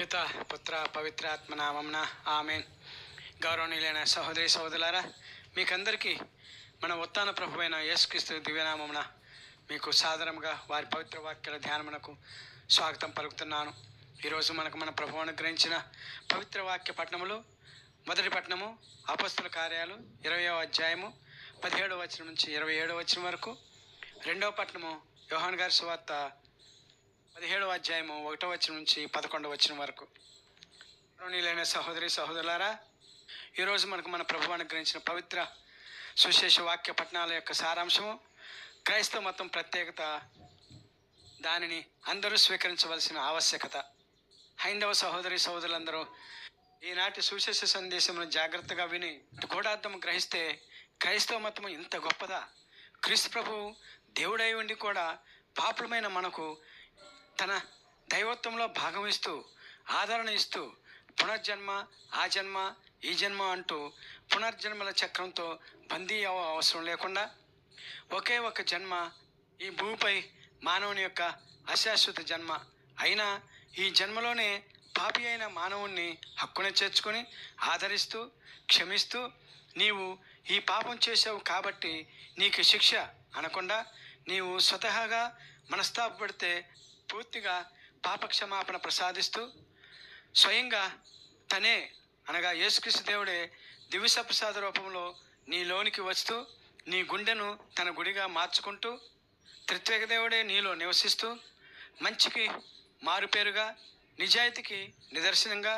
పిత పుత్ర పవిత్రాత్మ నామంన ఆమెన్. గౌరవనీయులైన సహోదరి సహోదరులారా మీకందరికీ మన ఉత్తాన ప్రభువైన యేసుక్రీస్తు దివ్యనామమున మీకు సాధారణంగా వారి పవిత్ర వాక్యాల ధ్యానమునకు స్వాగతం పలుకుతున్నాను. ఈరోజు మనకు మన ప్రభు అనుగ్రహించిన పవిత్ర వాక్య పట్టణములు మొదటి పట్టణము అపస్తుల కార్యాలు ఇరవయో అధ్యాయము పదిహేడవ వచనం నుంచి ఇరవై ఏడవ వచనం వరకు రెండవ పట్టణము యోహాన్ గారి సువార్త పదిహేడవ అధ్యాయము ఒకటో వచ్చిన నుంచి పదకొండవ వచ్చిన వరకు. గౌరవనీయులైన సహోదరి సహోదరులారా ఈరోజు మనకు మన ప్రభు అనుగ్రహించిన పవిత్ర సుశేష వాక్య పట్టణాల యొక్క సారాంశము క్రైస్తవ మతం ప్రత్యేకత దానిని అందరూ స్వీకరించవలసిన ఆవశ్యకత. హైందవ సహోదరి సహోదరులందరూ ఈనాటి సుశేష సందేశమును జాగ్రత్తగా విని గూఢార్థం గ్రహిస్తే క్రైస్తవ మతం ఇంత గొప్పదా? క్రీస్తు ప్రభు దేవుడై ఉండి కూడా పాపులమైన మనకు తన దైవత్వంలో భాగం ఇస్తూ ఆదరణ ఇస్తూ పునర్జన్మ ఆ జన్మ ఈ జన్మ అంటూ పునర్జన్మల చక్రంతో బందీ అవ అవసరం లేకుండా ఒకే ఒక జన్మ ఈ భూమిపై మానవుని యొక్క అశాశ్వత జన్మ అయినా ఈ జన్మలోనే పాపి అయిన మానవుణ్ణి హక్కున చేర్చుకొని ఆదరిస్తూ క్షమిస్తూ నీవు ఈ పాపం చేసావు కాబట్టి నీకు శిక్ష అనకుండా నీవు స్వతహాగా మనస్తాపడితే పూర్తిగా పాపక్షమాపణ ప్రసాదిస్తూ స్వయంగా తనే అనగా యేసుక్రీస్తు దేవుడే దివ్య ప్రసాద రూపంలో నీలోనికి వస్తూ నీ గుండెను తన గుడిగా మార్చుకుంటూ త్రిత్వేక దేవుడే నీలో నివసిస్తూ మంచికి మారుపేరుగా నిజాయితీకి నిదర్శనంగా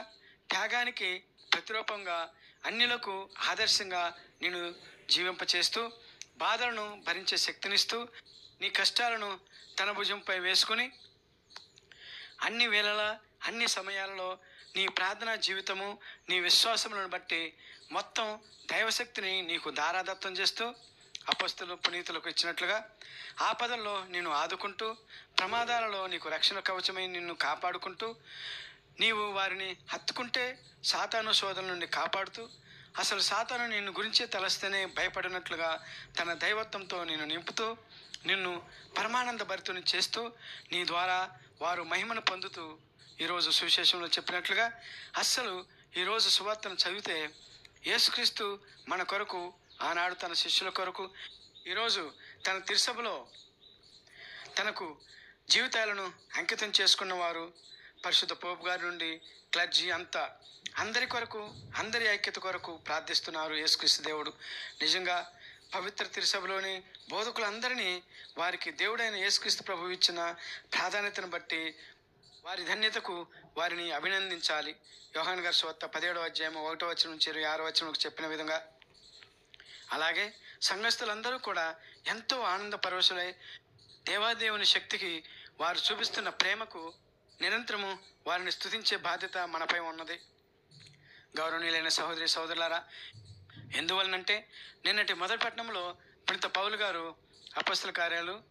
త్యాగానికి ప్రతిరూపంగా అన్నిలకు ఆదర్శంగా నేను జీవింపచేస్తూ బాధలను భరించే శక్తినిస్తూ నీ కష్టాలను తన భుజంపై వేసుకుని అన్ని వేళలా అన్ని సమయాలలో నీ ప్రార్థనా జీవితము నీ విశ్వాసములను బట్టి మొత్తం దైవశక్తిని నీకు దారాదత్తం చేస్తూ అపస్తులు పునీతులకు ఇచ్చినట్లుగా ఆపదల్లో నిన్ను ఆదుకుంటూ ప్రమాదాలలో నీకు రక్షణ కవచమై నిన్ను కాపాడుకుంటూ నీవు వారిని హత్తుకుంటే సాతాను శోధన నుండి కాపాడుతూ అసలు సాతాను నిన్ను గురించి తలస్తేనే భయపడినట్లుగా తన దైవత్వంతో నిన్ను నింపుతూ నిన్ను పరమానంద భరితుని చేస్తూ నీ ద్వారా వారు మహిమను పొందుతూ ఈరోజు సువిశేషంలో చెప్పినట్లుగా అస్సలు ఈరోజు సువార్తను చదివితే యేసుక్రీస్తు మన కొరకు ఆనాడు తన శిష్యుల కొరకు ఈరోజు తన తిరుసభలో తనకు జీవితాలను అంకితం చేసుకున్న వారు పరిశుద్ధ పోపు గారి నుండి క్లర్జీ అంతా అందరి కొరకు అందరి ఐక్యత కొరకు ప్రార్థిస్తున్నారు యేసుక్రీస్తు దేవుడు. నిజంగా పవిత్ర తిరుసభలోని బోధకులందరినీ వారికి దేవుడైన యేసుక్రీస్తు ప్రభు ఇచ్చిన ప్రాధాన్యతను బట్టి వారి ధన్యతకు వారిని అభినందించాలి. యోహాన్ గారి స్వత్త పదిహేడవ అధ్యాయం ఒకటో వచ్చిన నుంచి ఇరవై ఆరో వచ్చిన చెప్పిన విధంగా అలాగే సంఘస్థులందరూ కూడా ఎంతో ఆనంద పరవశులై దేవాదేవుని శక్తికి వారు చూపిస్తున్న ప్రేమకు నిరంతరము వారిని స్తుతించే బాధ్యత మనపై ఉన్నది. గౌరవనీయులైన సహోదరి సహోదరులారా ఎందువలనంటే నిన్నటి మొదటి పట్టణంలో పౌలు గారు అపస్తుల కార్యాలు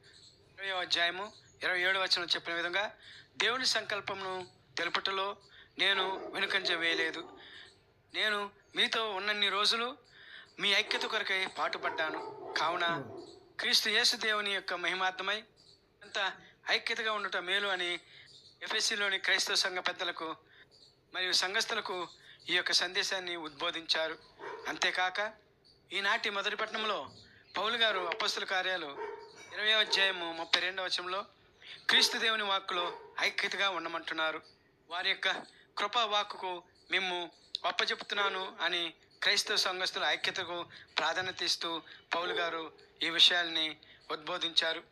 ఇరవై అధ్యాయము ఇరవై ఏడు వచనం చెప్పిన విధంగా దేవుని సంకల్పమును తెలుపుటలో నేను వెనుకంజ వేయలేదు. నేను మీతో ఉన్నన్ని రోజులు మీ ఐక్యత కొరకై పాటుపడ్డాను. కావున క్రీస్తు యేసు దేవుని యొక్క మహిమార్థమై అంత ఐక్యతగా ఉండటం మేలు అని ఎఫ్ఎస్సిలోని క్రైస్తవ సంఘ పెద్దలకు మరియు సంఘస్థలకు ఈ యొక్క సందేశాన్ని ఉద్బోధించారు. అంతేకాక ఈనాటి మొదటి పట్టణంలో పౌలు గారు అపస్తుల కార్యాలు ఇరవై అధ్యాయము ముప్పై రెండవ వచనంలో క్రీస్తు దేవుని వాక్కులో ఐక్యతగా ఉండమంటున్నారు. వారి యొక్క కృపా వాక్కుకు మేము ఒప్పచెపుతున్నాను అని క్రైస్తవ సంఘస్థుల ఐక్యతకు ప్రాధాన్యత ఇస్తూ పౌలు గారు ఈ విషయాల్ని ఉద్బోధించారు.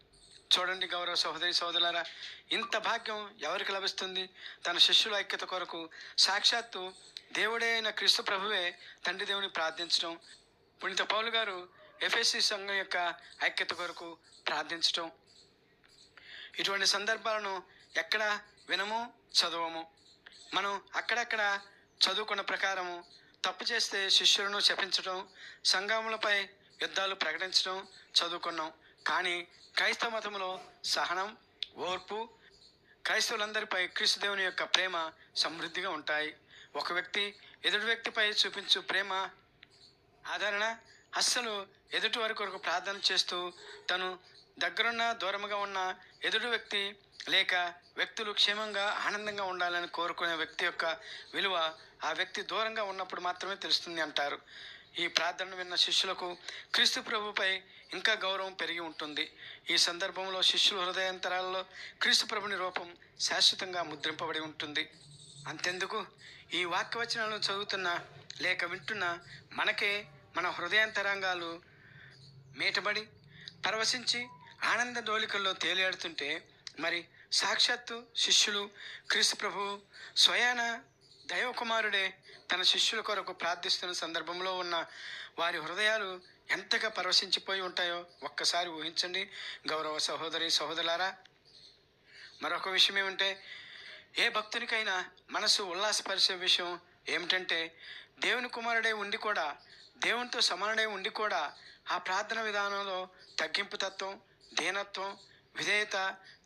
చూడండి గౌరవ సహోదరి సహోదరులారా ఇంత భాగ్యం ఎవరికి లభిస్తుంది? తన శిష్యుల ఐక్యత కొరకు సాక్షాత్తు దేవుడే అయిన క్రీస్తు ప్రభువే తండ్రి దేవుని ప్రార్థించడం పుణిత పౌలు గారు ఎఫ్ఎస్సి సంఘం యొక్క ఐక్యత కొరకు ప్రార్థించడం. ఇటువంటి సందర్భాలను ఎక్కడ వినము చదవము. మనం అక్కడక్కడ చదువుకున్న ప్రకారము తప్పు చేస్తే శిష్యులను శపించడం సంఘములపై యుద్ధాలు ప్రకటించడం చదువుకున్నాం. కానీ క్రైస్తవ మతంలో సహనం ఓర్పు క్రైస్తవులందరిపై క్రీస్తు దేవుని యొక్క ప్రేమ సమృద్ధిగా ఉంటాయి. ఒక వ్యక్తి ఎదుటి వ్యక్తిపై చూపించు ప్రేమ ఆదరణ అస్సలు ఎదుటి వారి కొరకు ప్రార్థన చేస్తూ తను దగ్గరున్న దూరముగా ఉన్న ఎదుటి వ్యక్తి లేక వ్యక్తులు క్షేమంగా ఆనందంగా ఉండాలని కోరుకునే వ్యక్తి యొక్క విలువ ఆ వ్యక్తి దూరంగా ఉన్నప్పుడు మాత్రమే తెలుస్తుంది అంటారు. ఈ ప్రార్థనను విన్న శిష్యులకు క్రీస్తు ప్రభుపై ఇంకా గౌరవం పెరిగి ఉంటుంది. ఈ సందర్భంలో శిష్యుల హృదయాంతరాలలో క్రీస్తు ప్రభుని రూపం శాశ్వతంగా ముద్రింపబడి ఉంటుంది. అంతెందుకు? ఈ వాక్యవచనాలను చదువుతున్న లేక వింటున్న మనకే మన హృదయాంతరంగాలు మేటబడి పరవశించి ఆనంద డోలికల్లో తేలియాడుతుంటే మరి సాక్షాత్తు శిష్యులు క్రీస్తు ప్రభు స్వయాన దైవకుమారుడే తన శిష్యుల కొరకు ప్రార్థిస్తున్న సందర్భంలో ఉన్న వారి హృదయాలు ఎంతగా పరవశించిపోయి ఉంటాయో ఒక్కసారి ఊహించండి. గౌరవ సహోదరి సహోదరులారా మరొక విషయం ఏమంటే ఏ భక్తునికైనా మనసు ఉల్లాసపరిచే విషయం ఏమిటంటే దేవుని కుమారుడే ఉండి కూడా దేవునితో సమానుడే ఉండి కూడా ఆ ప్రార్థన విధానంలో తగ్గింపు తత్వం దీనత్వం విధేయత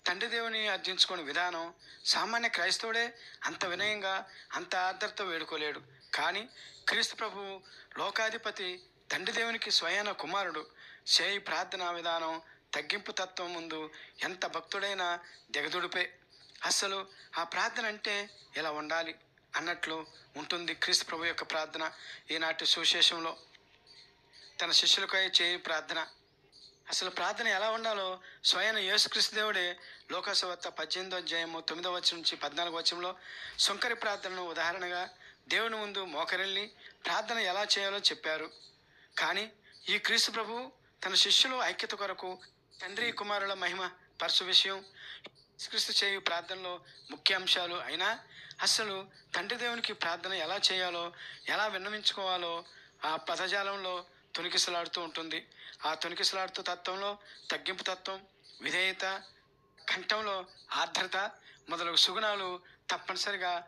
తండ్రి దేవుని అర్జించుకునే విధానం సామాన్య క్రైస్తవుడే అంత వినయంగా అంత ఆర్ద్రత వేడుకోలేడు. కానీ క్రీస్తు ప్రభువు లోకాధిపతి తండ్రి దేవునికి స్వయాన కుమారుడు. చేయి ప్రార్థనా విధానం తగ్గింపు తత్వం ముందు ఎంత భక్తుడైనా దిగదుడిపే. అసలు ఆ ప్రార్థన అంటే ఇలా ఉండాలి అన్నట్లు ఉంటుంది క్రీస్తు ప్రభు యొక్క ప్రార్థన. ఈనాటి సువిశేషంలో తన శిష్యులకై చేయి ప్రార్థన. అసలు ప్రార్థన ఎలా ఉండాలో స్వయం యేసుక్రీస్తు దేవుడే లోకసవత్త పద్దెనిమిదో అధ్యాయము తొమ్మిదో వచ్చం నుంచి పద్నాలుగు వచ్చంలో సుంకరి ప్రార్థనను ఉదాహరణగా దేవుని ముందు మోకరెళ్ళి ప్రార్థన ఎలా చేయాలో చెప్పారు. కానీ ఈ క్రీస్తు ప్రభు తన శిష్యులు ఐక్యత కొరకు తండ్రి కుమారుల మహిమ పరచు విషయం క్రీస్తు చేయు ప్రార్థనలో ముఖ్య అంశాలు అయినా అసలు తండ్రి దేవునికి ప్రార్థన ఎలా చేయాలో ఎలా విన్నవించుకోవాలో ఆ పదజాలంలో తొనికిసలాడుతూ ఉంటుంది. ఆ తొనికిసలాడుతూ తత్వంలో తగ్గింపు తత్వం విధేయత కంఠంలో ఆర్ద్రత మొదలగు సుగుణాలు తప్పనిసరిగా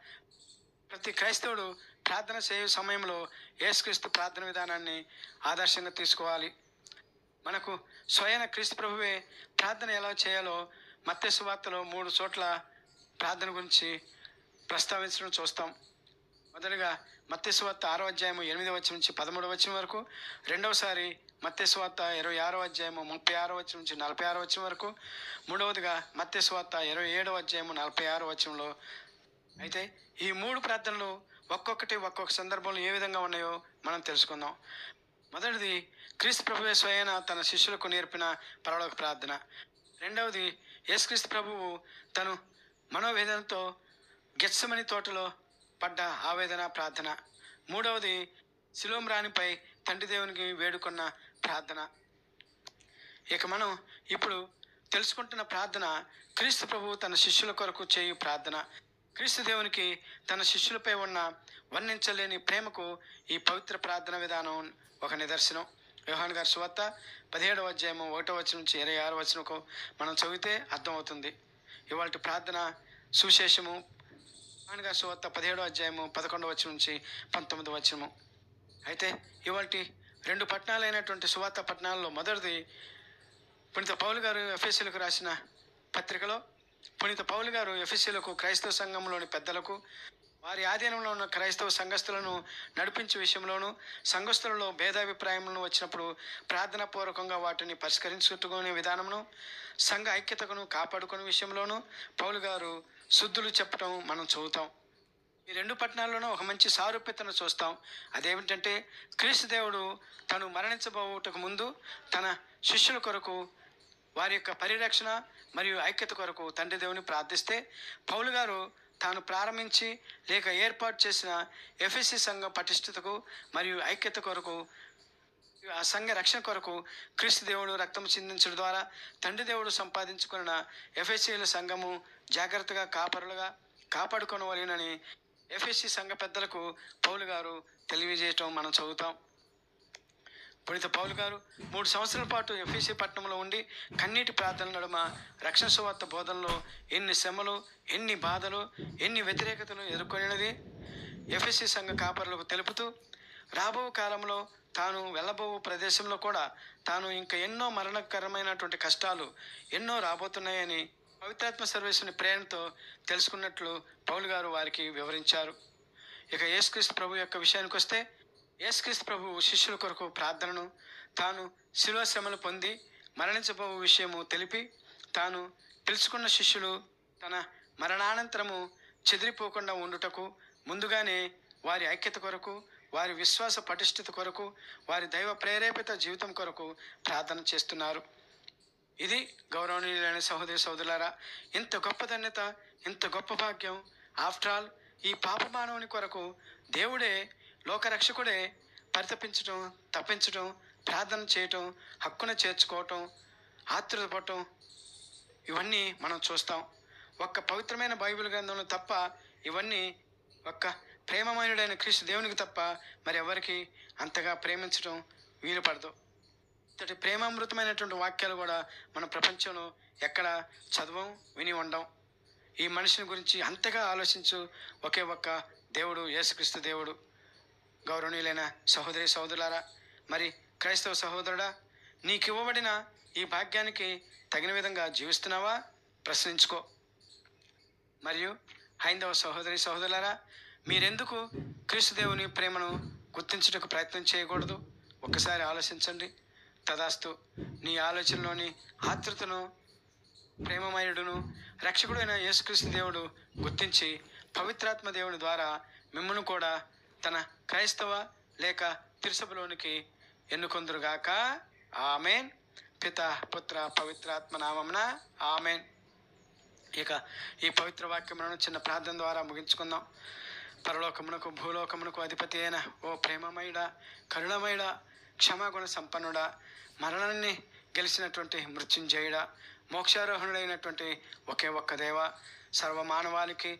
ప్రతి క్రైస్తవుడు ప్రార్థన చేయు సమయంలో యేసుక్రీస్తు ప్రార్థన విధానాన్ని ఆదర్శంగా తీసుకోవాలి. మనకు స్వయన క్రీస్తు ప్రభువే ప్రార్థన ఎలా చేయాలో మత్స్సు వార్తలో మూడు చోట్ల ప్రార్థన గురించి ప్రస్తావించడం చూస్తాం. మొదలుగా మత్స్సు వార్త ఆరో అధ్యాయము ఎనిమిది వచ్చి నుంచి పదమూడు వచ్చిన వరకు రెండవసారి మత్స్సు వార్త ఇరవై ఆరో అధ్యాయము ముప్పై ఆరో వచ్చి నుంచి నలభై ఆరో వచ్చిన వరకు. మూడవదిగా మత్తే వార్త ఇరవై ఏడవ అధ్యాయము నలభై ఆరో వచ్చంలో అయితే ఈ మూడు ప్రార్థనలు ఒక్కొక్కటి ఒక్కొక్క సందర్భంలో ఏ విధంగా ఉన్నాయో మనం తెలుసుకుందాం. మొదటిది క్రీస్తు ప్రభు స్వయన తన శిష్యులకు నేర్పిన పరలోక ప్రార్థన. రెండవది యేసుక్రీస్తు ప్రభువు తను మనోవేదనతో గెచ్చమని తోటలో పడ్డ ఆవేదన ప్రార్థన. మూడవది శిలోమ్రాణిపై తండ్రి దేవునికి వేడుకున్న ప్రార్థన. ఇక మనం ఇప్పుడు తెలుసుకుంటున్న ప్రార్థన క్రీస్తు ప్రభువు తన శిష్యుల కొరకు చేయు ప్రార్థన. క్రీస్తు దేవునికి తన శిష్యులపై ఉన్న వర్ణించలేని ప్రేమకు ఈ పవిత్ర ప్రార్థన విధానం ఒక నిదర్శనం. యోహాన్ గారి సువార్త పదిహేడవ అధ్యాయము ఒకటో వచ్చిన నుంచి ఇరవై ఆరు వచనకు మనం చదివితే అర్థమవుతుంది. ఇవాళ ప్రార్థన సువిశేషము. యోహాన్ గారి సువార్త పదిహేడో అధ్యాయము పదకొండవ వచ్చిన నుంచి పంతొమ్మిది వచనము. అయితే ఇవాళ రెండు పట్టణాలైనటువంటి సువార్త పట్టణాల్లో మొదటిది పునీత పౌలు గారు ఎఫ్ఎస్సీలకు రాసిన పత్రికలో పునీత పౌలు గారు ఎఫ్ఎస్సీలకు క్రైస్తవ సంఘంలోని పెద్దలకు వారి ఆధీనంలో ఉన్న క్రైస్తవ సంఘస్థులను నడిపించే విషయంలోనూ సంఘస్థులలో భేదాభిప్రాయములను వచ్చినప్పుడు ప్రార్థనాపూర్వకంగా వాటిని పరిష్కరించుకునే విధానమును సంఘ ఐక్యతను కాపాడుకునే విషయంలోనూ పౌలు గారు శుద్ధులు చెప్పడం మనం చదువుతాం ఈ రెండు పట్టణాల్లోనూ ఒక మంచి సారూప్యతను చూస్తాం. అదేమిటంటే క్రీస్తు దేవుడు తను మరణించబోటకు ముందు తన శిష్యుల కొరకు వారి యొక్క పరిరక్షణ మరియు ఐక్యత కొరకు తండ్రి దేవుని ప్రార్థిస్తే పౌలు గారు తాను ప్రారంభించి లేక ఏర్పాటు చేసిన ఎఫ్ఎస్సి సంఘం పటిష్టతకు మరియు ఐక్యత కొరకు ఆ సంఘ రక్షణ కొరకు క్రీస్తు దేవుడు రక్తం చిందించడం ద్వారా తండ్రి దేవుడు సంపాదించుకున్న ఎఫ్ఎస్సీల సంఘము జాగ్రత్తగా కాపరులుగా కాపాడుకొనవలెనని ఎఫ్ఎస్సి సంఘ పెద్దలకు పౌలు గారు తెలియజేయటం మనం చదువుతాం. పుణిత పౌలు గారు మూడు సంవత్సరాల పాటు ఎఫ్ఎస్సి పట్టణంలో ఉండి కన్నీటి ప్రార్థన నడుమ రక్షణ సువార్త బోధనలో ఎన్ని శ్రమలు ఎన్ని బాధలు ఎన్ని వ్యతిరేకతలు ఎదుర్కొనినది ఎఫ్ఎస్సి సంఘ కాపరులకు తెలుపుతూ రాబో కాలంలో తాను వెళ్ళబో ప్రదేశంలో కూడా తాను ఇంకా ఎన్నో మరణకరమైనటువంటి కష్టాలు ఎన్నో రాబోతున్నాయని పవిత్రాత్మ సర్వేశ్వని ప్రేరణతో తెలుసుకున్నట్లు పౌలు గారు వారికి వివరించారు. ఇక యేసుక్రీస్తు ప్రభు యొక్క విషయానికి వస్తే యేసుక్రీస్తు ప్రభు శిష్యుల కొరకు ప్రార్థనను తాను శిలువ శ్రమలు పొంది మరణించబో విషయము తెలిపి తాను తెలుసుకున్న శిష్యులు తన మరణానంతరము చెదిరిపోకుండా ఉండుటకు ముందుగానే వారి ఐక్యత కొరకు వారి విశ్వాస పటిష్టత కొరకు వారి దైవ ప్రేరేపిత జీవితం కొరకు ప్రార్థన చేస్తున్నారు. ఇది గౌరవనీయులైన సహోదరి సోదరులారా ఇంత గొప్ప ధన్యత ఇంత గొప్ప భాగ్యం. ఆఫ్టర్ ఆల్ ఈ పాప మానవుని కొరకు దేవుడే లోకరక్షకుడే పరితపించటం తప్పించటం ప్రార్థన చేయటం హక్కున చేర్చుకోవటం ఆతృతపడటం ఇవన్నీ మనం చూస్తాం. ఒక్క పవిత్రమైన బైబిల్ గ్రంథంలో తప్ప ఇవన్నీ ఒక్క ప్రేమమయుడైన క్రీస్తు దేవునికి తప్ప మరి ఎవరికి అంతగా ప్రేమించడం వీలు పడదు ఇంతటి ప్రేమామృతమైనటువంటి వాక్యాలు కూడా మన ప్రపంచంలో ఎక్కడ చదవం విని ఉండం. ఈ మనిషిని గురించి అంతగా ఆలోచించు. ఒకే ఒక్క దేవుడు యేసుక్రీస్తు దేవుడు. గౌరవనీయులైన సహోదరి సహోదరులారా మరి క్రైస్తవ సహోదరుడా నీకు ఇవ్వబడిన ఈ భాగ్యానికి తగిన విధంగా జీవిస్తున్నావా? ప్రశ్నించుకో. మరియు హైందవ సహోదరి సహోదరులారా మీరెందుకు క్రీస్తు దేవుని ప్రేమను గుర్తించుటకు ప్రయత్నం చేయకూడదు? ఒక్కసారి ఆలోచించండి. తదాస్తు. నీ ఆలోచనలోని ఆతృతను ప్రేమమయుడును రక్షకుడైన యేసుక్రీస్తు దేవుడు గుర్తించి పవిత్రాత్మ దేవుని ద్వారా మిమ్మల్ని కూడా తన క్రైస్తవ లేక తిరుసభలోనికి ఎన్నుకొందురుగాక. ఆమెన్. పిత పుత్ర పవిత్రాత్మ నామమున ఆమెన్. ఇక ఈ పవిత్ర వాక్యములను చిన్న ప్రార్థన ద్వారా ముగించుకుందాం. పరలోకమునకు భూలోకమునకు అధిపతి అయిన ఓ ప్రేమమయుడ కరుణమయుడ క్షమాగుణ సంపన్నుడా మరణాన్ని గెలిచినటువంటి మృత్యుంజయుడ మోక్షారోహణుడైనటువంటి ఒకే ఒక్క దేవ సర్వమానవాళికి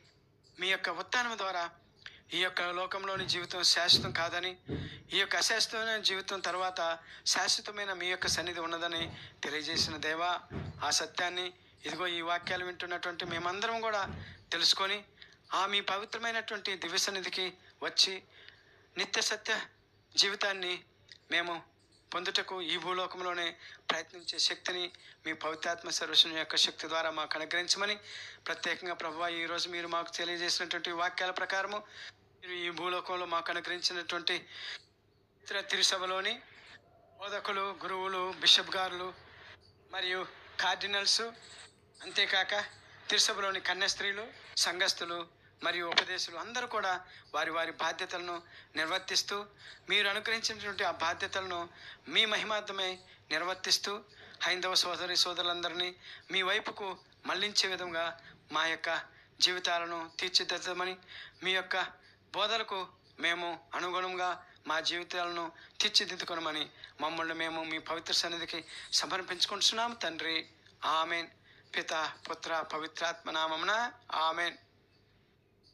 మీ యొక్క ఉత్థానం ద్వారా ఈ యొక్క లోకంలోని జీవితం శాశ్వతం కాదని ఈ యొక్క అశాశ్వతమైన జీవితం తర్వాత శాశ్వతమైన మీ యొక్క సన్నిధి ఉన్నదని తెలియజేసిన దేవా ఆ సత్యాన్ని ఇదిగో ఈ వాక్యాలు వింటున్నటువంటి మేమందరం కూడా తెలుసుకొని ఆ మీ పవిత్రమైనటువంటి దివ్య సన్నిధికి వచ్చి నిత్య సత్య జీవితాన్ని మేము పొందుటకు ఈ భూలోకంలోనే ప్రయత్నించే శక్తిని మీ పవిత్రాత్మ సర్వస్వం యొక్క శక్తి ద్వారా మాకు అనుగ్రహించమని ప్రత్యేకంగా ప్రభు ఈరోజు మీరు మాకు తెలియజేసినటువంటి వాక్యాల ప్రకారము మీరు ఈ భూలోకంలో మాకు అనుగ్రహించినటువంటి ఇతర తిరుసభలోని బోధకులు గురువులు బిషప్ గారులు మరియు కార్డినల్స్ అంతేకాక తిరుసభలోని కన్యస్త్రీలు సంఘస్థులు మరియు ఉపదేశులు అందరూ కూడా వారి వారి బాధ్యతలను నిర్వర్తిస్తూ మీరు అనుగ్రహించినటువంటి ఆ బాధ్యతలను మీ మహిమార్థమై నిర్వర్తిస్తూ హైందవ సోదరి సోదరులందరినీ మీ వైపుకు మళ్ళించే విధంగా మా యొక్క జీవితాలను తీర్చిదిద్దమని మీ యొక్క బోధలకు మేము అనుగుణంగా మా జీవితాలను తీర్చిదిద్దుకొనమని మమ్మల్ని మేము మీ పవిత్ర సన్నిధికి సమర్పించుకుంటున్నాము తండ్రి. ఆమెన్. పిత పుత్ర పవిత్రాత్మ నామమున ఆమెన్.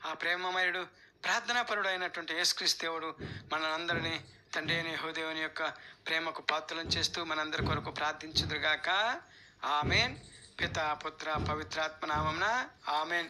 ఆ ప్రేమమయుడు ప్రార్థనాపరుడు అయినటువంటి యేసుక్రీస్తు దేవుడు మనందరినీ తండ్రి అయిన యెహోదేవుని యొక్క ప్రేమకు పాత్రలను చేస్తూ మనందరి కొరకు ప్రార్థించుదురుగాక. ఆమెన్. పిత పుత్ర పవిత్రాత్మ నామమున ఆమెన్.